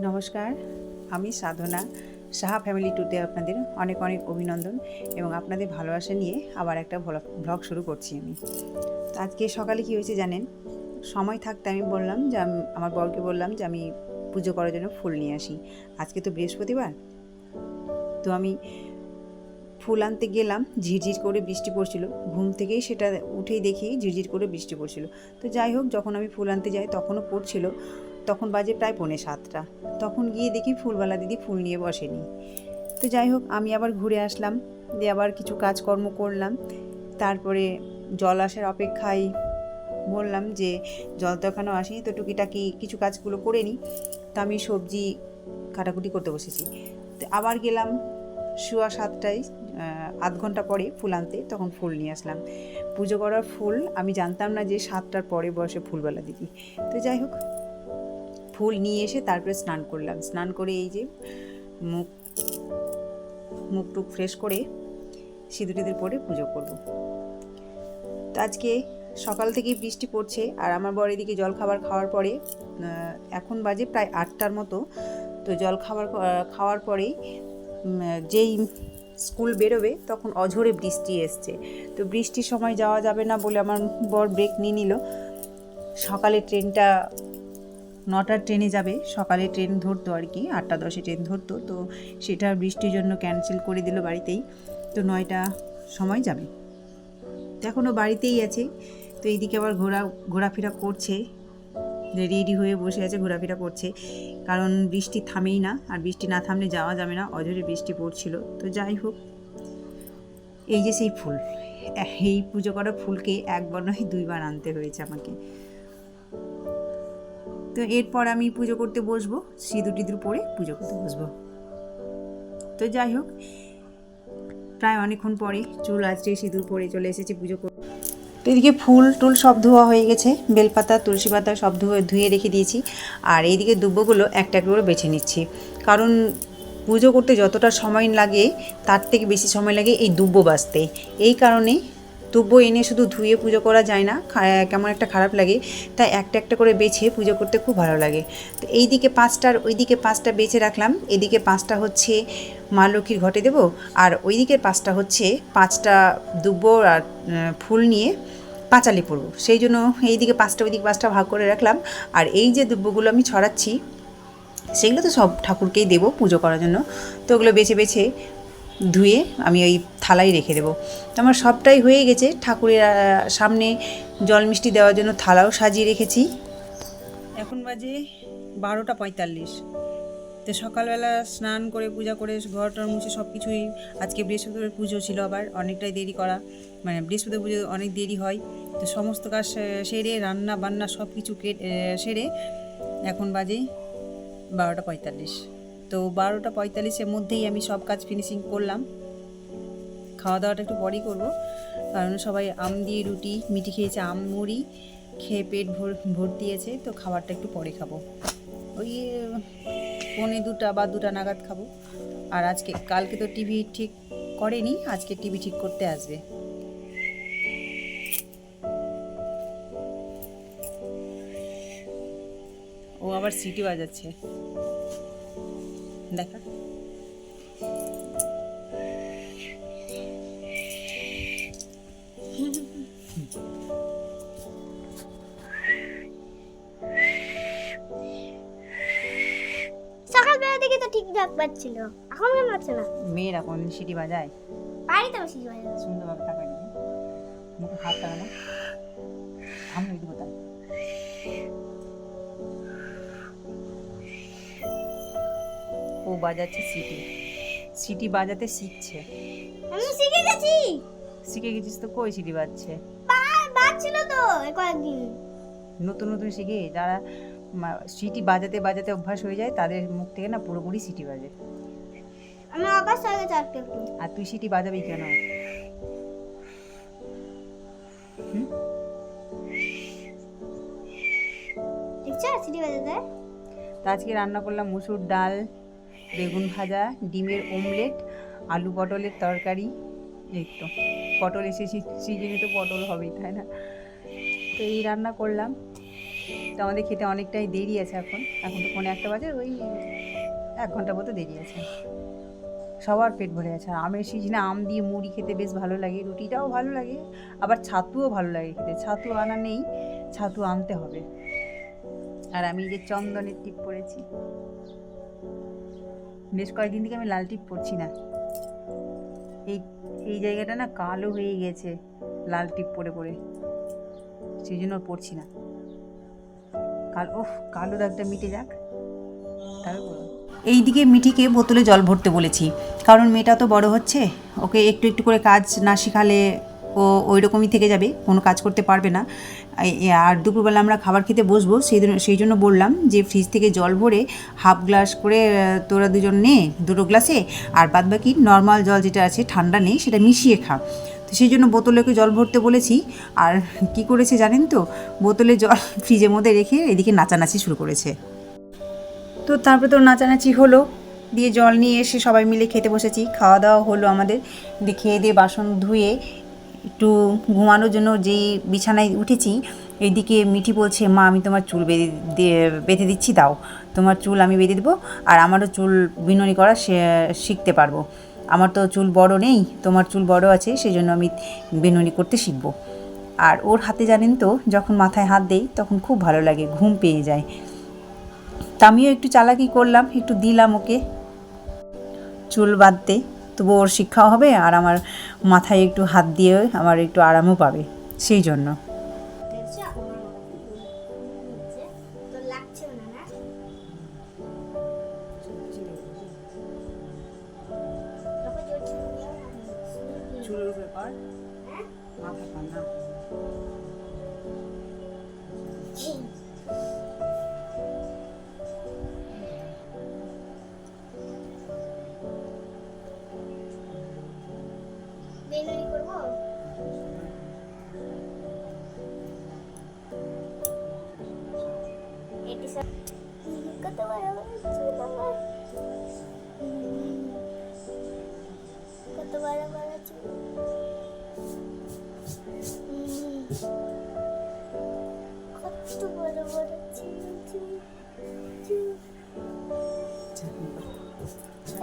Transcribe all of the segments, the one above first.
নমস্কার, আমি সাধনা সাহা ফ্যামিলি টুতে আপনাদের অনেক অনেক অভিনন্দন এবং আপনাদের ভালোবাসা নিয়ে আবার একটা ব্লগ শুরু করছি আমি। তো আজকে সকালে কী হয়েছে জানেন? সময় থাকতে আমি বললাম যে আম- আমার বরকে বললাম যে আমি পুজো করার জন্য ফুল নিয়ে আসি। আজকে তো বৃহস্পতিবার। তো আমি ফুল আনতে গেলাম, ঝিরঝির করে বৃষ্টি পড়ছিল। ঘুম থেকেই সেটা উঠেই দেখি ঝিরঝির করে বৃষ্টি পড়ছিল। তো যাই হোক, যখন আমি ফুল আনতে যাই তখনও পড়ছিল। তখন বাজে প্রায় পৌনে সাতটা। তখন গিয়ে দেখি ফুলওয়ালা দিদি ফুল নিয়ে বসেনি। তো যাই হোক, আমি আবার ঘুরে আসলাম, দিয়ে আবার কিছু কাজকর্ম করলাম। তারপরে জল আসার অপেক্ষায় বললাম যে, জল তো এখনও আসেনি, তো টুকিটাকি কিছু কাজগুলো করে নিই। তা আমি সবজি কাটাকুটি করতে বসেছি। তো আবার গেলাম শুয়া সাতটায় আধ ঘণ্টা পরে ফুল আনতে, তখন ফুল নিয়ে আসলাম। পুজো করার ফুল আমি জানতাম না যে সাতটার পরে বসে ফুলবেলা দিদি। তো যাই হোক ফুল নিয়ে এসে তারপরে স্নান করলাম। স্নান করে এই যে মুখ মুখ টুক ফ্রেশ করে সিঁদুর টিঁদুর পরে পুজো করব। তো আজকে সকাল থেকেই বৃষ্টি পড়ছে আর আমার বর এদিকে জল খাবার খাওয়ার পরে এখন বাজে প্রায় আটটার মতো। তো জল খাবার খাওয়ার পরেই যেই স্কুল বেরোবে তখন অঝোরে বৃষ্টি এসছে। তো বৃষ্টির সময় যাওয়া যাবে না বলে আমার বর ব্রেক নিয়ে নিল। সকালে ট্রেনটা নটার ট্রেনে যাবে। সকালে ট্রেন ধরতো আর কি, আটটা দশে ট্রেন ধরতো। তো সেটা বৃষ্টির জন্য ক্যান্সেল করে দিল বাড়িতেই। তো নয়টা সময় যাবে। তো এখনও বাড়িতেই আছে। তো এইদিকে আবার ঘোরা, ঘোরাফেরা করছে। রেডি হয়ে বসে আছে, ঘোরাফেরা করছে। কারণ বৃষ্টি থামেই না, আর বৃষ্টি না থামলে যাওয়া যাবে না। অঝরে বৃষ্টি পড়ছিল। তো যাই হোক, এই যে সেই ফুল এই পুজো করা ফুলকে একবার নয়, দুইবার আনতে হয়েছে আমাকে। তো এরপর আমি পুজো করতে বসবো, সিঁদুর টিঁদুর পরে পুজো করতে বসবো। তো যাই হোক, প্রায় অনেকক্ষণ পরে চুল আজকে সিঁদুর পরে চলে এসেছে পুজো করতে তো এদিকে ফুল টুল সব ধোয়া হয়ে গেছে, বেলপাতা, তুলসী পাতা সব ধুয়ে ধুয়ে রেখে দিয়েছি। আর এইদিকে দুব্বগুলো একটা করে বেছে নিচ্ছি। কারণ পুজো করতে যতটা সময় লাগে, তার থেকে বেশি সময় লাগে এই দুব্ব বাঁচতে। এই কারণে দুব্ব এনে শুধু ধুয়ে পুজো করা যায় না কেমন একটা খারাপ লাগে, তাই একটা একটা করে বেছে পুজো করতে খুব ভালো লাগে। তো এই দিকে পাঁচটার ওই দিকে পাঁচটা বেছে রাখলাম, এদিকে পাঁচটা হচ্ছে মা লক্ষ্মীর ঘটে দেবো, আর ওই দিকের পাঁচটা হচ্ছে পাঁচটা দুব্ব আর ফুল নিয়ে পাঁচালি পরবো। সেই জন্য এই দিকে পাঁচটা ওই দিকে পাঁচটা ভাগ করে রাখলাম, আর এই যে দুব্বগুলো আমি ছড়াচ্ছি, সেগুলো তো সব ঠাকুরকেই দেবো পুজো করার জন্য। তো ওগুলো বেছে বেছে ধুয়ে আমি ওই থালায় রেখে দেবো। তো আমার সবটাই হয়ে গেছে। ঠাকুরের সামনে জল মিষ্টি দেওয়ার জন্য থালাও সাজিয়ে রেখেছি। এখন বাজে বারোটা পঁয়তাল্লিশ। তো সকালবেলা স্নান করে পূজা করে ঘর টর মুছে সব কিছুই আজকে বৃহস্পতিবার পুজো ছিল আবার, অনেকটাই দেরি করা। মানে বৃহস্পতি পুজো অনেক দেরি হয়। তো সমস্ত কাজ সেরে রান্না বান্না সব কিছু সেরে এখন বাজে বারোটা পঁয়তাল্লিশ। তো বারোটা পঁয়তাল্লিশের মধ্যেই আমি সব কাজ ফিনিশিং করলাম। খাওয়া দাওয়াটা একটু পরেই করব, কারণ সবাই আম দিয়ে রুটি মিটি খেয়েছে, আম, মুড়ি, খেয়ে পেট ভর ভর্তি আছে তো খাবারটা একটু পরে খাব। ওই, পৌনে দুটা বা দুটা নাগাদ খাব। আর আজকে, কালকে তো টিভি ঠিক করেনি, আজকে টিভি ঠিক করতে আসবে। ও আবার সিটি বাজাচ্ছে। দেখা। সকালবেলা তো ঠিকঠাক পাচ্ছিল। এখন কেন পাচ্ছে না? মেয়েরা কোন সিটি বাজায়? বাড়িতে বসে বাজে সুন্দরভাবে তাকাই মুখে হাত আমি ও বাজাচ্ছে সিটি। সিটি বাজাতে শিখছে। আমি শিখে গেছি। শিখে গেছিস তো কই সিটি বাজছে? বাজছিল তো কয়েকদিন। নতুন নতুন শিখে যারা সিটি বাজাতে বাজাতে অভ্যাস হয়ে যায় তাদের মুখ থেকে না পুরোপুরি সিটি বাজে। আমি অভ্যাস হয়ে গেছে একটু। আর তুই সিটি বাজাবি কেন? দেখছ সিটি বাজাতে? তো আজকে রান্না করলাম মুসুর ডাল। বেগুন ভাজা, ডিমের ওমলেট আলু পটলের তরকারি, এই তো। পটল এসে সিজনে তো পটল হবেই, তাই না? তো এই রান্না করলাম। তো আমাদের খেতে অনেকটাই দেরি আছে এখন। এখন তো পনেরো একটা বাজে, ওই এক ঘণ্টা মতো দেরি আছে। সবার পেট ভরে আছে আর আমের সিজনে আম দিয়ে মুড়ি খেতে বেশ ভালো লাগে, রুটিটাও ভালো লাগে, আবার ছাতুও ভালো লাগে খেতে। ছাতু আনা নেই, ছাতু আনতে হবে। আর আমি যে চন্দনের টিপ পরেছি বেশ কয়েকদিন থেকে আমি লাল টিপ পরছি না। এই এই জায়গাটা না কালো হয়ে গেছে, লাল টিপ পরে পরে। সেই জন্য পরছি না। কাল ওহ কালো দাগটা মিটে যাক। তারপর? এইদিকে মিঠিকে বোতলে জল ভরতে বলেছি, কারণ মেয়েটা তো বড় হচ্ছে, ওকে একটু একটু করে কাজ না শেখালে ও ওই রকমই থেকে যাবে, কোনো কাজ করতে পারবে না। আর দুপুরবেলা আমরা খাবার খেতে বসবো, সেই সেই জন্য বললাম যে ফ্রিজ থেকে জল ভরে হাফ গ্লাস করে তোরা দুজন নে দুটো গ্লাসে আর বাদ বাকি নর্মাল জল যেটা আছে, ঠান্ডা নেই সেটা মিশিয়ে খা। তো সেই জন্য বোতলেকে জল ভরতে বলেছি। আর কি করেছে জানেন তো? বোতলে জল ফ্রিজের মধ্যে রেখে এদিকে নাচানাচি শুরু করেছে। তো তারপরে তো নাচানাচি হলো। দিয়ে জল নিয়ে এসে সবাই মিলে খেতে বসেছি। খাওয়া দাওয়া হলো আমাদের। দিয়ে খেয়ে দিয়ে বাসন ধুয়ে একটু ঘুমানোর জন্য যেই বিছানায় উঠেছি, এইদিকে মিঠি বলছে, মা, আমি তোমার চুল বেঁধে বেঁধে দিচ্ছি, দাও। তোমার চুল আমি বেঁধে দেবো আর আমারও চুল বিনুনি করা শিখতে পারব। আমার তো চুল বড় নেই, তোমার চুল বড় আছে সেই জন্য আমি বিনুনি করতে শিখব। আর ওর হাতে জানেন তো, যখন মাথায় হাত দেই, তখন খুব ভালো লাগে, ঘুম পেয়ে যায়। তা আমিও একটু চালাকি করলাম, একটু দিলাম ওকে চুল বাঁধতে। তবু ওর শিক্ষাও হবে আর আমার মাথায় একটু হাত দিয়ে আমার একটু আরামও পাবে সেই জন্য। চুলের হ্যাঁ? মাথা কত বড় বড় চুল আমার কত বড় বড় চুল কত বড় বড় চুল চুল চুল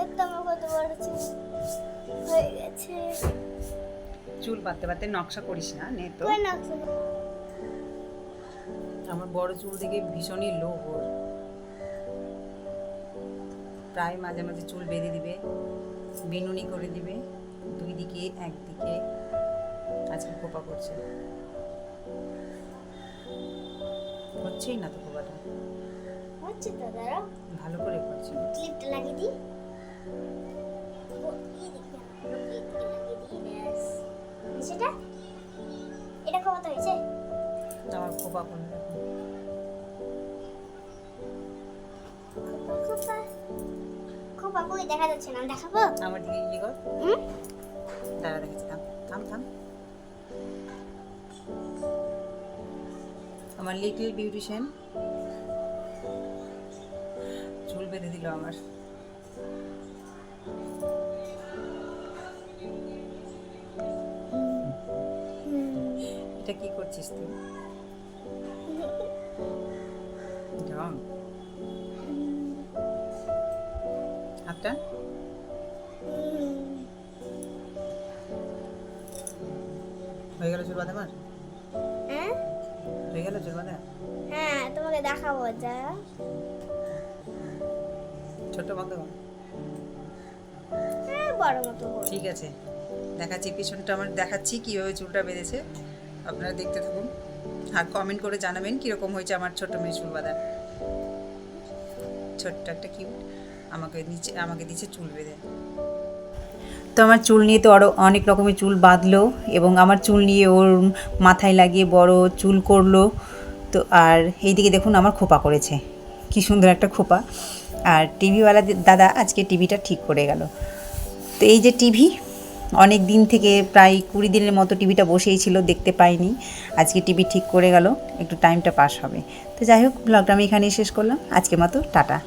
একদম কত বড় চুল হয়ে গেছে চুল বাঁধতে বাঁধতে নকশা করিস না নে তো। আমার বড় চুল দেখে ভীষণই লোভ ওর। প্রায় মাঝে মাঝে চুল বেঁধে দিবে বিনুনি করে দিবে দুই দিকে একদিকে আজকে খোপা করছে হচ্ছেই না তো খোপাটা? হচ্ছে তো দাঁড়াও। ভালো করে করছে ক্লিপটা লাগিয়ে দিই। ব্যাস। সেটা? এটা কত হয়েছে? আমার খোপা করলে খোপা দেখা যাচ্ছে না দেখাবো? আমার দিকে কি কর হুম? দাঁড়া দেখেছি থাম থাম থাম। আমার লিটল বিউটিশিয়ান চুল বেঁধে দিল আমার। এটা কি করছিস তুই? হাতটা হয়ে গেল চুল বাঁধা আমার হ্যাঁ? হয়ে গেল চুল বাঁধা হ্যাঁ তোমাকে দেখাবো যা। ছোট্ট বন্ধ। হ্যাঁ বড় মতো। ঠিক আছে। দেখাচ্ছি পিছনটা আমার দেখাচ্ছি কীভাবে চুলটা বেঁধেছে। আপনারা দেখতে থাকুন। আর কমেন্ট করে জানাবেন কীরকম হয়েছে আমার ছোট মেয়ে চুল বাঁধা ছোট্ট একটা কিউট আমাকে নিচে, আমাকে দিচ্ছে চুল বেঁধে। তো আমার চুল নিয়ে তো আরও অনেক রকমের চুল বাঁধলো এবং আমার চুল নিয়ে ওর মাথায় লাগিয়ে বড় চুল করল। তো আর এইদিকে দেখুন আমার খোপা করেছে। কি সুন্দর একটা খোপা। আর টিভিওয়ালা দাদা আজকে টিভিটা ঠিক করে গেল। তো এই যে টিভি, অনেক দিন থেকে প্রায় কুড়ি দিনের মতো টিভিটা বসেই ছিল, দেখতে পাইনি। আজকে টিভি ঠিক করে গেল, একটু টাইমটা পাস হবে। তো যাই হোক ব্লগটা আমি এখানেই শেষ করলাম। আজকে মতো, টাটা।